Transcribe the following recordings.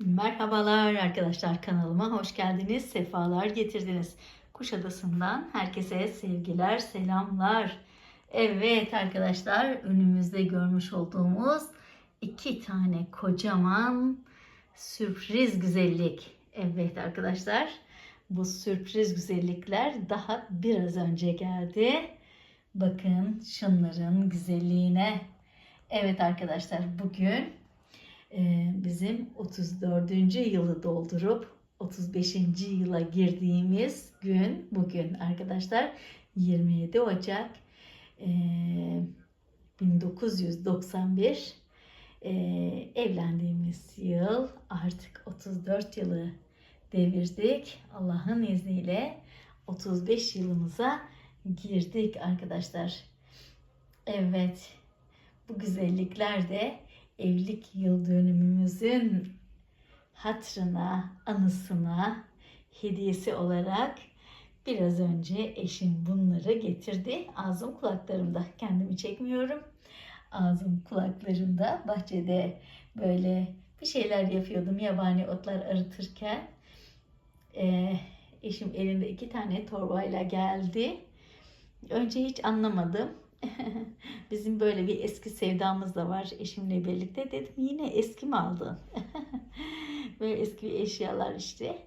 Merhabalar arkadaşlar kanalıma hoş geldiniz, sefalar getirdiniz. Kuşadası'ndan herkese sevgiler, selamlar. Evet arkadaşlar önümüzde görmüş olduğumuz iki tane kocaman sürpriz güzellik. Evet arkadaşlar bu sürpriz güzellikler daha biraz önce geldi. Bakın şunların güzelliğine. Evet arkadaşlar bugün bizim 34. yılı doldurup 35. yıla girdiğimiz gün bugün arkadaşlar 27 Ocak e, 1991 e, evlendiğimiz yıl artık 34 yılı devirdik. Allah'ın izniyle 35 yılımıza girdik arkadaşlar. Evet bu güzellikler de evlilik yıl dönümümüzün hatırına, anısına, hediyesi olarak biraz önce eşim bunları getirdi. Ağzım kulaklarımda. Kendimi çekmiyorum. Ağzım kulaklarımda. Bahçede böyle bir şeyler yapıyordum yabani otlar arıtırken. Ee, eşim elinde iki tane torbayla geldi. Önce hiç anlamadım. Bizim böyle bir eski sevdamız da var eşimle birlikte. Dedim yine eski mi aldın? böyle eski eşyalar işte.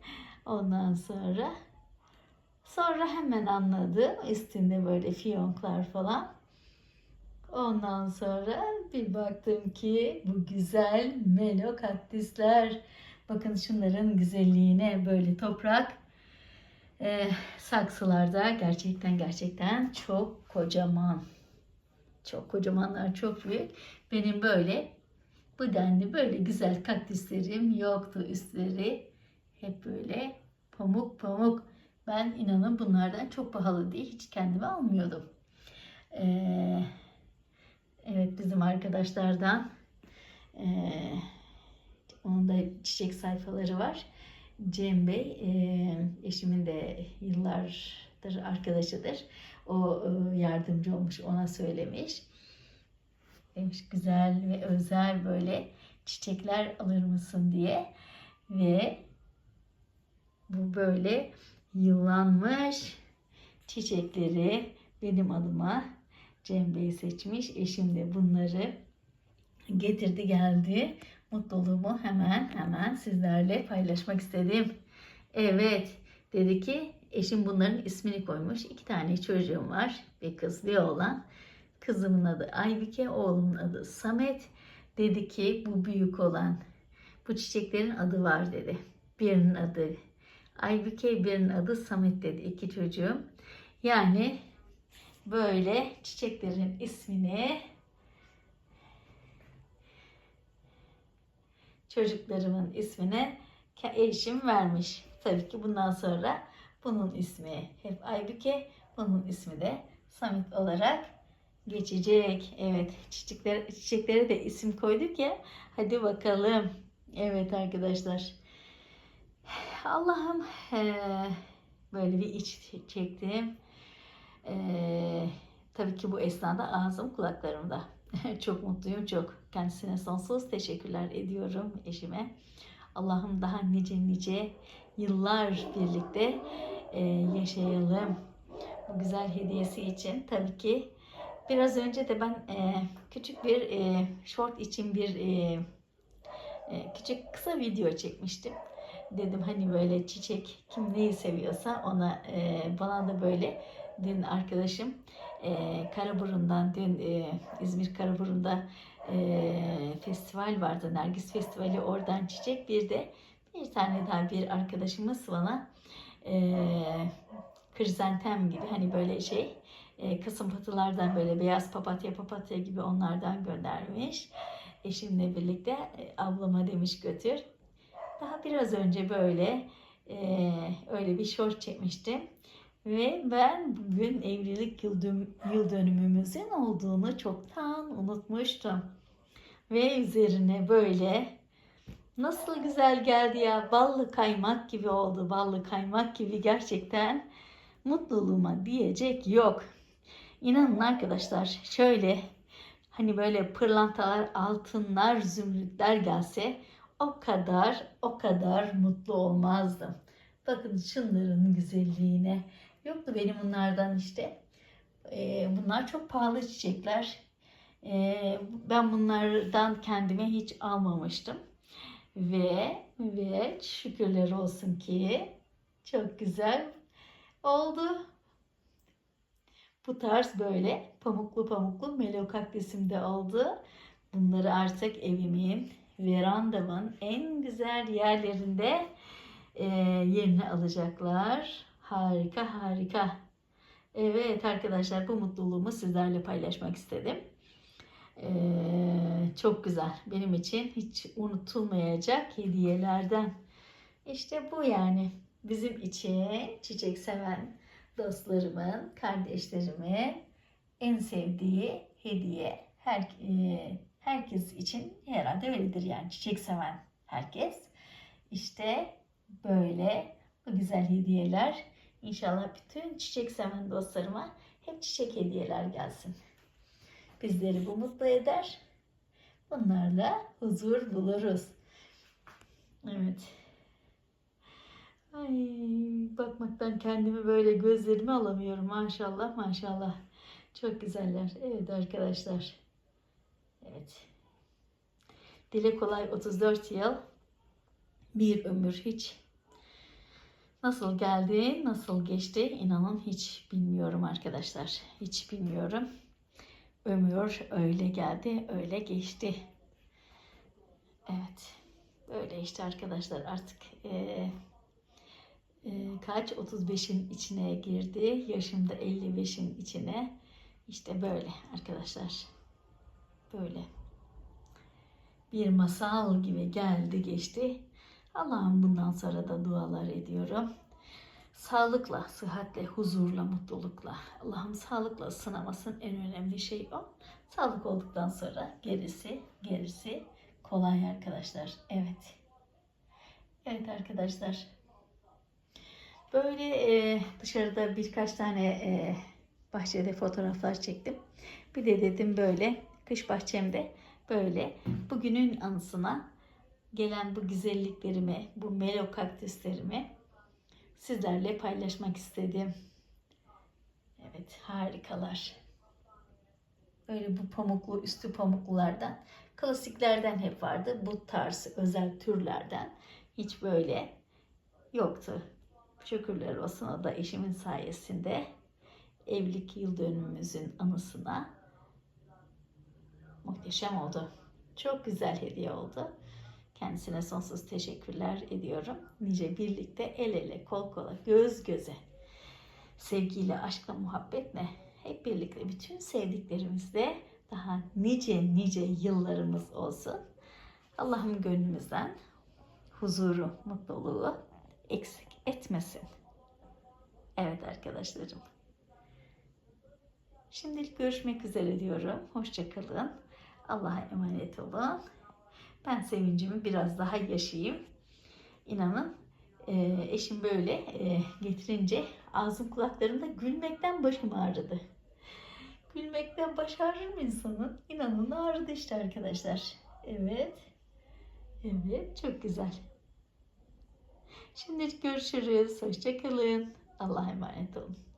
Ondan sonra sonra hemen anladım. Üstünde böyle fiyonklar falan. Ondan sonra bir baktım ki bu güzel melo kaktüsler. Bakın şunların güzelliğine böyle toprak e, saksılarda gerçekten gerçekten çok kocaman. Çok kocamanlar çok büyük. Benim böyle bu denli böyle güzel kaktüslerim yoktu üstleri. Hep böyle pamuk pamuk. Ben inanın bunlardan çok pahalı diye hiç kendime almıyordum. Ee, evet bizim arkadaşlardan e, onun da çiçek sayfaları var. Cem Bey e, eşimin de yıllardır arkadaşıdır. O e, yardımcı olmuş ona söylemiş. Demiş güzel ve özel böyle çiçekler alır mısın diye. Ve bu böyle yıllanmış çiçekleri benim adıma Cem Bey seçmiş. Eşim de bunları getirdi geldi. Mutluluğumu hemen hemen sizlerle paylaşmak istedim. Evet dedi ki eşim bunların ismini koymuş. İki tane çocuğum var. Bir kız bir oğlan. Kızımın adı Aybike, oğlumun adı Samet. Dedi ki bu büyük olan bu çiçeklerin adı var dedi. Birinin adı Aybike, birinin adı Samet dedi iki çocuğum. Yani böyle çiçeklerin ismini çocuklarımın ismine eşim vermiş. Tabii ki bundan sonra bunun ismi hep Aybüke, bunun ismi de Samet olarak geçecek. Evet, çiçekler, çiçeklere de isim koyduk ya. Hadi bakalım. Evet arkadaşlar. Allah'ım böyle bir iç çektim. Eee, tabii ki bu esnada ağzım kulaklarımda. çok mutluyum çok. Kendisine sonsuz teşekkürler ediyorum eşime. Allah'ım daha nice nice yıllar birlikte e, yaşayalım. Bu güzel hediyesi için tabii ki biraz önce de ben e, küçük bir e, short için bir e, e, küçük kısa video çekmiştim. Dedim hani böyle çiçek kim neyi seviyorsa ona e, bana da böyle dün arkadaşım e, Karaburun'dan dün e, İzmir Karaburun'da e, festival vardı Nergis Festivali oradan çiçek bir de bir tane daha bir arkadaşımız bana e, krizantem gibi hani böyle şey e, kısım patılardan böyle beyaz papatya papatya gibi onlardan göndermiş. Eşimle birlikte e, ablama demiş götür. Daha biraz önce böyle e, öyle bir short çekmiştim. Ve ben bugün evlilik yıl, dön- yıl dönümümüzün olduğunu çoktan unutmuştum. Ve üzerine böyle nasıl güzel geldi ya ballı kaymak gibi oldu ballı kaymak gibi gerçekten mutluluğuma diyecek yok. İnanın arkadaşlar şöyle hani böyle pırlantalar altınlar zümrütler gelse o kadar o kadar mutlu olmazdım. Bakın şunların güzelliğine. Yoktu benim bunlardan işte. Ee, bunlar çok pahalı çiçekler. Ee, ben bunlardan kendime hiç almamıştım. Ve ve şükürler olsun ki çok güzel oldu. Bu tarz böyle pamuklu pamuklu melokaktisim oldu. Bunları artık evimin, verandamın en güzel yerlerinde e, yerini alacaklar. Harika harika. Evet arkadaşlar bu mutluluğumu sizlerle paylaşmak istedim. Çok güzel. Benim için hiç unutulmayacak hediyelerden. İşte bu yani bizim için çiçek seven dostlarımın, kardeşlerimin en sevdiği hediye. Her, e, herkes için herhalde öyledir yani çiçek seven herkes. İşte böyle bu güzel hediyeler. İnşallah bütün çiçek seven dostlarıma hep çiçek hediyeler gelsin. Bizleri bu mutlu eder. Bunlarla huzur buluruz. Evet. Ay bakmaktan kendimi böyle gözlerimi alamıyorum maşallah maşallah. Çok güzeller. Evet arkadaşlar. Evet. Dile kolay 34 yıl. Bir ömür hiç. Nasıl geldi, nasıl geçti inanın hiç bilmiyorum arkadaşlar. Hiç bilmiyorum. Ömür öyle geldi, öyle geçti. Evet. Böyle işte arkadaşlar artık eee e, kaç 35'in içine girdi. Yaşımda 55'in içine. İşte böyle arkadaşlar. Böyle. Bir masal gibi geldi geçti. Allah'ım bundan sonra da dualar ediyorum. Sağlıkla, sıhhatle, huzurla, mutlulukla. Allah'ım sağlıkla sınamasın en önemli şey o. Sağlık olduktan sonra gerisi, gerisi kolay arkadaşlar. Evet. Evet arkadaşlar. Böyle e, dışarıda birkaç tane e, bahçede fotoğraflar çektim. Bir de dedim böyle kış bahçemde böyle bugünün anısına gelen bu güzelliklerimi, bu melo kaktüslerimi sizlerle paylaşmak istedim. Evet harikalar. Böyle bu pamuklu üstü pamuklulardan klasiklerden hep vardı. Bu tarz özel türlerden hiç böyle yoktu. Şükürler olsun o da eşimin sayesinde evlilik yıl dönümümüzün anısına muhteşem oldu. Çok güzel hediye oldu. Kendisine sonsuz teşekkürler ediyorum. Nice birlikte el ele, kol kola, göz göze, sevgiyle, aşkla, muhabbetle hep birlikte bütün sevdiklerimizle daha nice nice yıllarımız olsun. Allah'ım gönlümüzden huzuru, mutluluğu eksik etmesin. Evet arkadaşlarım. Şimdilik görüşmek üzere diyorum. Hoşçakalın. Allah'a emanet olun. Ben sevincimi biraz daha yaşayayım. İnanın e, eşim böyle e, getirince ağzım kulaklarımda gülmekten başım ağrıdı. Gülmekten baş ağrır mı insanın? İnanın ağrıdı işte arkadaşlar. Evet. Evet çok güzel. Şimdilik görüşürüz. Hoşçakalın. Allah'a emanet olun.